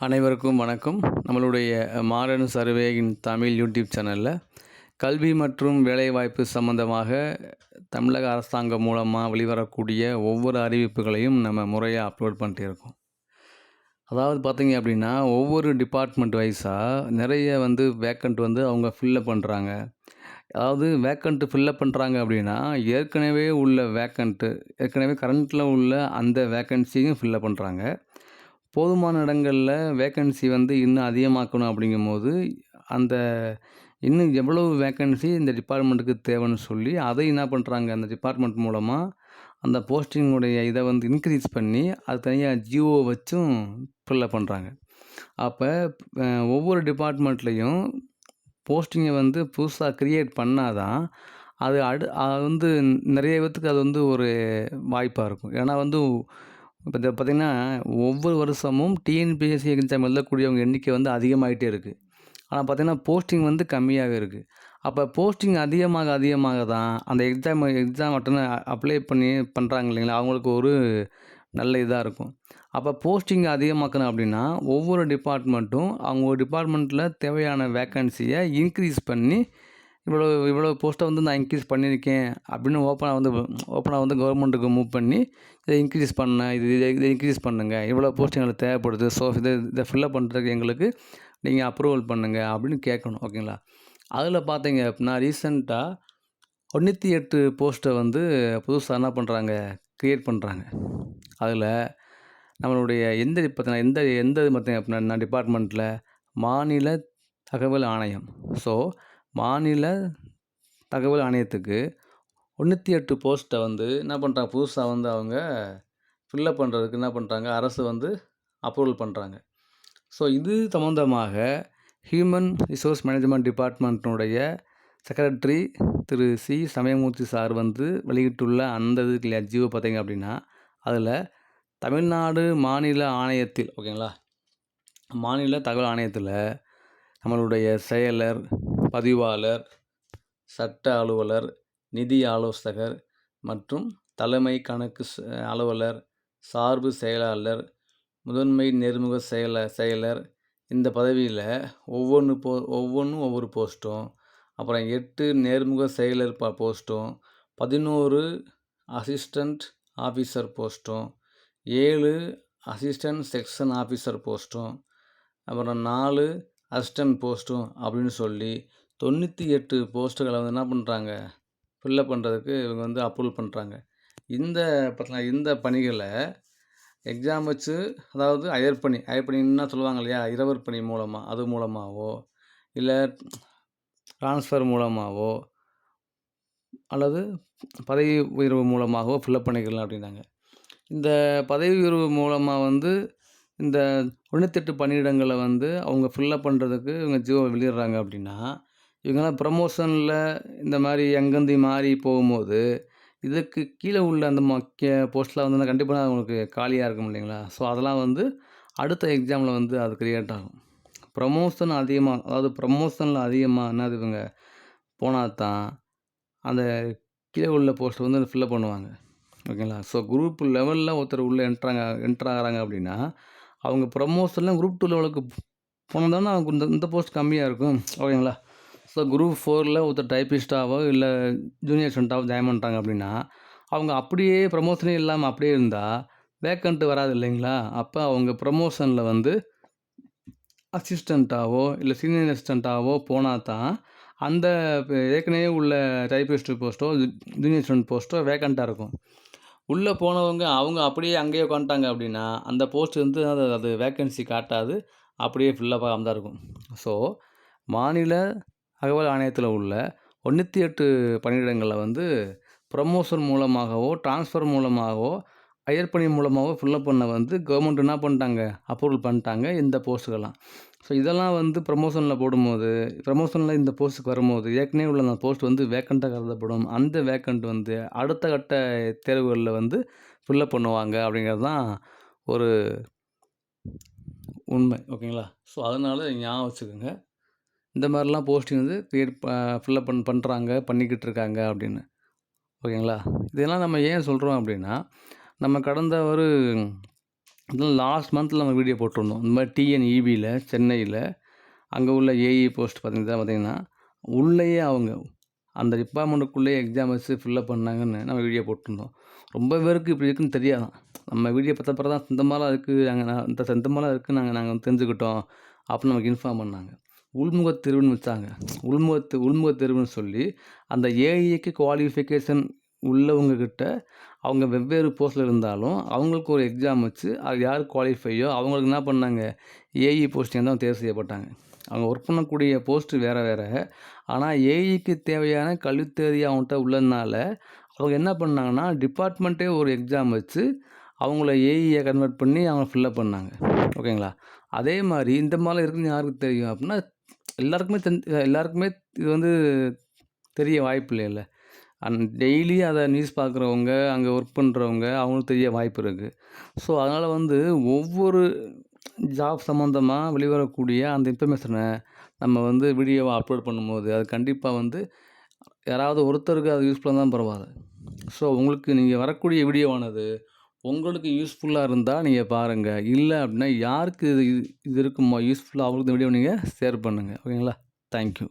அனைவருக்கும் வணக்கம். நம்மளுடைய மாடர்ன் சர்வேயின் தமிழ் யூடியூப் சேனலில் கல்வி மற்றும் வேலைவாய்ப்பு சம்பந்தமாக தமிழக அரசாங்கம் மூலமாக வெளிவரக்கூடிய ஒவ்வொரு அறிவிப்புகளையும் நம்ம முறையாக அப்லோட் பண்ணிட்டு இருக்கோம். அதாவது பார்த்தீங்க அப்படின்னா ஒவ்வொரு டிபார்ட்மெண்ட் வைஸாக நிறைய வந்து வேக்கண்ட் வந்து அவங்க ஃபில்லப் பண்ணுறாங்க அதாவது வேக்கண்ட்டு ஃபில்லப் பண்ணுறாங்க அப்படின்னா ஏற்கனவே உள்ள வேக்கண்ட்டு ஏற்கனவே கரண்ட்டில் உள்ள அந்த வேக்கன்சியும் ஃபில்லப் பண்ணுறாங்க போதுமான இடங்களில் வேக்கன்சி வந்து இன்னும் அதிகமாக்கணும் அப்படிங்கும்போது அந்த இன்னும் எவ்வளவு வேக்கன்சி இந்த டிபார்ட்மெண்ட்டுக்கு தேவைன்னு சொல்லி அதை என்ன பண்ணுறாங்க அந்த டிபார்ட்மெண்ட் மூலமாக அந்த போஸ்டிங்குடைய இதை வந்து இன்க்ரீஸ் பண்ணி அது தனியாக ஜிஓ வச்சும் ஃபில்லப் பண்ணுறாங்க அப்போ ஒவ்வொரு டிபார்ட்மெண்ட்லேயும் போஸ்டிங்கை வந்து புதுசாக க்ரியேட் பண்ணால் தான் அது அடு அது வந்து நிறைய பேத்துக்கு அது வந்து ஒரு வாய்ப்பாக இருக்கும். ஏன்னா வந்து இப்போ இதை பார்த்திங்கன்னா ஒவ்வொரு வருஷமும் டிஎன்பிஎஸ்சி எக்ஸாம் எழுதக்கூடியவங்க எண்ணிக்கை வந்து அதிகமாகிட்டே இருக்குது ஆனால் பார்த்திங்கன்னா போஸ்டிங் வந்து கம்மியாக இருக்குது அப்போ போஸ்டிங் அதிகமாக அதிகமாக தான் அந்த எக்ஸாம் எக்ஸாம் அட்டன் அப்ளை பண்ணி பண்ணுறாங்க இல்லைங்களா? அவங்களுக்கு ஒரு நல்ல இதாக இருக்கும். அப்போ போஸ்டிங் அதிகமாக்கணும் அப்படின்னா ஒவ்வொரு டிபார்ட்மெண்ட்டும் அவங்க டிபார்ட்மெண்ட்டில் தேவையான வேக்கன்சியை இன்க்ரீஸ் பண்ணி இவ்வளோ இவ்வளோ போஸ்ட்டை வந்து நான் இன்க்ரீஸ் பண்ணியிருக்கேன் அப்படின்னு ஓப்பனாக வந்து ஓப்பனாக வந்து கவர்மெண்ட்டுக்கு மூவ் பண்ணி இதை இன்க்ரீஸ் பண்ணேன் இது இதை இதை இன்க்ரீஸ் பண்ணுங்கள் இவ்வளோ போஸ்ட் எங்களுக்கு தேவைப்படுது. ஸோ இதை இதை ஃபில்லப் பண்ணுறதுக்கு எங்களுக்கு நீங்கள் அப்ரூவல் பண்ணுங்கள் அப்படின்னு கேட்கணும் ஓகேங்களா அதில் பார்த்தீங்க அப்படின்னா ரீசெண்டாக தொண்ணூற்றி எட்டு போஸ்ட்டை வந்து புதுசாக என்ன பண்ணுறாங்க க்ரியேட் பண்ணுறாங்க அதில் நம்மளுடைய எந்த பார்த்தீங்கன்னா எந்த எந்த இது பார்த்தீங்க அப்படின்னா டிபார்ட்மெண்ட்டில் மாநில தகவல் ஆணையம். ஸோ மாநில தகவல் ஆணையத்துக்கு தொண்ணூற்றி எட்டு போஸ்ட்டை வந்து என்ன பண்ணுறாங்க புதுசாக வந்து அவங்க ஃபில்லப் பண்ணுறதுக்கு என்ன பண்ணுறாங்க அரசு வந்து அப்ரூவல் பண்ணுறாங்க ஸோ இது சம்மந்தமாக ஹியூமன் ரிசோர்ஸ் மேனேஜ்மெண்ட் டிபார்ட்மெண்ட்டினுடைய செக்ரட்டரி திரு சி சமயமூர்த்தி சார் வந்து வெளியிட்டுள்ள அந்த இதுக்கு ஜியோ பார்த்தீங்க அப்படின்னா அதில் தமிழ்நாடு மாநில ஆணையத்தில் ஓகேங்களா மாநில தகவல் ஆணையத்தில் நம்மளுடைய செயலர் பதிவாளர் சட்ட அலுவலர் நிதி ஆலோசகர் மற்றும் தலைமை கணக்கு அலுவலர் சார்பு செயலாளர் முதன்மை நேர்முக செயல செயலர் இந்த பதவியில் ஒவ்வொன்று போ ஒவ்வொன்றும் ஒவ்வொரு போஸ்ட்டும் அப்புறம் எட்டு நேர்முக செயலர் ப போஸ்ட்டும் பதினோரு அசிஸ்டண்ட் ஆஃபீஸர் போஸ்ட்டும் ஏழு அசிஸ்டண்ட் செக்ஷன் ஆஃபீஸர் போஸ்ட்டும் அப்புறம் நாலு அசிஸ்டன்ட் போஸ்ட்டும் அப்படின்னு சொல்லி தொண்ணூற்றி எட்டு போஸ்ட்டுகளை வந்து என்ன பண்ணுறாங்க ஃபில்லப் பண்ணுறதுக்கு இவங்க வந்து அப்ரூவல் பண்ணுறாங்க இந்த பார்த்தீங்கன்னா இந்த பணிகளை எக்ஸாம் வச்சு அதாவது அயர் பணி அயர் பணின்னா சொல்லுவாங்க இல்லையா? இரவர் பணி மூலமாக அது மூலமாகவோ இல்லை ட்ரான்ஸ்ஃபர் மூலமாகவோ அல்லது பதவி உயர்வு மூலமாகவோ ஃபில்லப் பண்ணிக்கலாம் அப்படின்னாங்க. இந்த பதவி உயர்வு மூலமாக வந்து இந்த தொண்ணூத்தெட்டு பணியிடங்களை வந்து அவங்க ஃபில்லப் பண்ணுறதுக்கு இவங்க ஜியோ வெளியிடுறாங்க அப்படின்னா இவங்கெல்லாம் ப்ரமோஷனில் இந்த மாதிரி அங்கேருந்து மாறி போகும்போது இதுக்கு கீழே உள்ள அந்த முக்கிய போஸ்ட்லாம் வந்து கண்டிப்பாக அவங்களுக்கு காலியாக இருக்கும் இல்லைங்களா? ஸோ அதெல்லாம் வந்து அடுத்த எக்ஸாமில் வந்து அது கிரியேட் ஆகும். ப்ரமோஷன் அதிகமாக அதாவது ப்ரமோஷனில் அதிகமாக என்னது இவங்க போனால் தான் அந்த கீழே உள்ள போஸ்ட் வந்து ஃபில்லப் பண்ணுவாங்க. ஓகேங்களா? ஸோ குரூப் லெவலில் ஒருத்தர் உள்ளே என்ட்ராங்க என்ட்ராகிறாங்க அப்படின்னா அவங்க ப்ரமோஷனில் குரூப் டூ லெவலுக்கு போனதானே தானே அவங்க இந்த இந்த போஸ்ட் கம்மியாக இருக்கும். ஓகேங்களா? ஸோ குரூப் ஃபோரில் ஒருத்தர் டைப்பிஸ்ட்டாவோ இல்லை ஜூனியர் ஸ்டூடெண்ட்டாவோ ஜாயின் பண்ணிட்டாங்க அப்படின்னா அவங்க அப்படியே ப்ரமோஷனே இல்லாமல் அப்படியே இருந்தால் வேக்கண்ட்டு வராது இல்லைங்களா? அப்போ அவங்க ப்ரமோஷனில் வந்து அசிஸ்டண்ட்டாவோ இல்லை சீனியர் அசிஸ்டண்ட்டாவோ போனால் தான் அந்த ஏற்கனவே உள்ள டைப்பிஸ்ட் போஸ்ட்டோ ஜூனியர் ஸ்டூடெண்ட் போஸ்ட்டோ வேக்கண்ட்டாக இருக்கும். உள்ளே போனவங்க அவங்க அப்படியே அங்கேயே உட்காந்துட்டாங்க அப்படின்னா அந்த போஸ்ட் வந்து அது அது வேக்கன்சி காட்டாது. அப்படியே ஃபுல்லாக தான் இருக்கும். ஸோ மாநில தகவல் ஆணையத்தில் உள்ள தொண்ணூற்றி எட்டு பணியிடங்களில் வந்து ப்ரமோஷன் மூலமாகவோ ட்ரான்ஸ்ஃபர் மூலமாகவோ ஹையர் பணி மூலமாகவோ ஃபில்லப் பண்ண வந்து கவர்மெண்ட் என்ன பண்ணிட்டாங்க? அப்ரூவல் பண்ணிட்டாங்க இந்த போஸ்ட்டுக்கெல்லாம் ஸோ இதெல்லாம் வந்து ப்ரமோஷனில் போடும்போது ப்ரமோஷனில் இந்த போஸ்ட்டுக்கு வரும்போது ஏற்கனவே உள்ள அந்த போஸ்ட் வந்து வேக்கண்ட்டாக கருதப்படும். அந்த வேக்கண்ட் வந்து அடுத்த கட்ட தேர்வுகளில் வந்து ஃபில்லப் பண்ணுவாங்க அப்படிங்கிறது தான் ஒரு உண்மை. ஓகேங்களா? ஸோ அதனால் ஞாபகம் வச்சுக்கோங்க. இந்த மாதிரிலாம் போஸ்டிங் வந்து க்ரியேட் ஃபில்லப் பண் பண்ணுறாங்க பண்ணிக்கிட்டு இருக்காங்க அப்படின்னு. ஓகேங்களா? இதெல்லாம் நம்ம ஏன் சொல்கிறோம் அப்படின்னா நம்ம கடந்த ஒரு இதெல்லாம் லாஸ்ட் மந்த்தில் நம்ம வீடியோ போட்டிருந்தோம். இந்த மாதிரி டிஎன்இபியில் சென்னையில் அங்கே உள்ள ஏஇ போஸ்ட் பார்த்தீங்கன்னா பார்த்தீங்கன்னா உள்ளேயே அவங்க அந்த டிபார்ட்மெண்ட்டுக்குள்ளேயே எக்ஸாம் வச்சு ஃபில்லப் பண்ணாங்கன்னு நம்ம வீடியோ போட்டிருந்தோம். ரொம்ப பேருக்கு இப்படி இருக்குன்னு தெரியாதான். நம்ம வீடியோ பார்த்த பிறகு தான் இந்த இருக்குது நாங்கள் நான் இந்த இந்த இருக்குது நாங்கள் நாங்கள் தெரிஞ்சுக்கிட்டோம் அப்படின்னு நமக்கு இன்ஃபார்ம் பண்ணாங்க. உள்முகத் தேர்வுன்னு வச்சாங்க. உள்முகத்து உள்முக தேர்வுன்னு சொல்லி அந்த ஏஐக்கு குவாலிஃபிகேஷன் உள்ளவங்கக்கிட்ட அவங்க வெவ்வேறு போஸ்ட்டில் இருந்தாலும் அவங்களுக்கு ஒரு எக்ஸாம் வச்சு அது யார் குவாலிஃபையோ அவங்களுக்கு என்ன பண்ணாங்க? ஏஇ போஸ்டிங் தான் தேர்வு செய்யப்பட்டாங்க. அவங்க ஒர்க் பண்ணக்கூடிய போஸ்ட்டு வேறு வேறு. ஆனால் ஏஇக்கு தேவையான கல்வித்தேதி அவங்கள்ட்ட உள்ளதுனால அவங்க என்ன பண்ணாங்கன்னா டிபார்ட்மெண்ட்டே ஒரு எக்ஸாம் வச்சு அவங்கள ஏஇயை கன்வெர்ட் பண்ணி அவங்க ஃபில்லப் பண்ணாங்க. ஓகேங்களா அதே மாதிரி இந்த மாதிரிலாம் இருக்குன்னு யாருக்கு தெரியும் அப்படின்னா எல்லாருக்குமே தென் எல்லாருக்குமே இது வந்து தெரிய வாய்ப்பு இல்லை அண்ட் டெய்லி அதை நியூஸ் பார்க்குறவங்க அங்கே ஒர்க் பண்ணுறவங்க அவங்களுக்கு தெரிய வாய்ப்பு இருக்குது ஸோ அதனால் வந்து ஒவ்வொரு ஜாப் சம்மந்தமாக வெளிவரக்கூடிய அந்த இன்ஃபர்மேஷனை நம்ம வந்து வீடியோவை அப்லோட் பண்ணும்போது அது கண்டிப்பாக வந்து யாராவது ஒருத்தருக்கு அது யூஸ்ஃபுல்லாக தான் பரவாயில்ல. ஸோ உங்களுக்கு நீங்கள் வரக்கூடிய வீடியோவானது உங்களுக்கு யூஸ்ஃபுல்லாக இருந்தால் நீங்கள் பாருங்கள் இல்லை அப்படின்னா யாருக்கு இது இது இருக்குமோ யூஸ்ஃபுல்லாக அவங்களுக்கு இந்த வீடியோ நீங்கள் ஷேர் பண்ணுங்கள் ஓகேங்களா தேங்க்யூ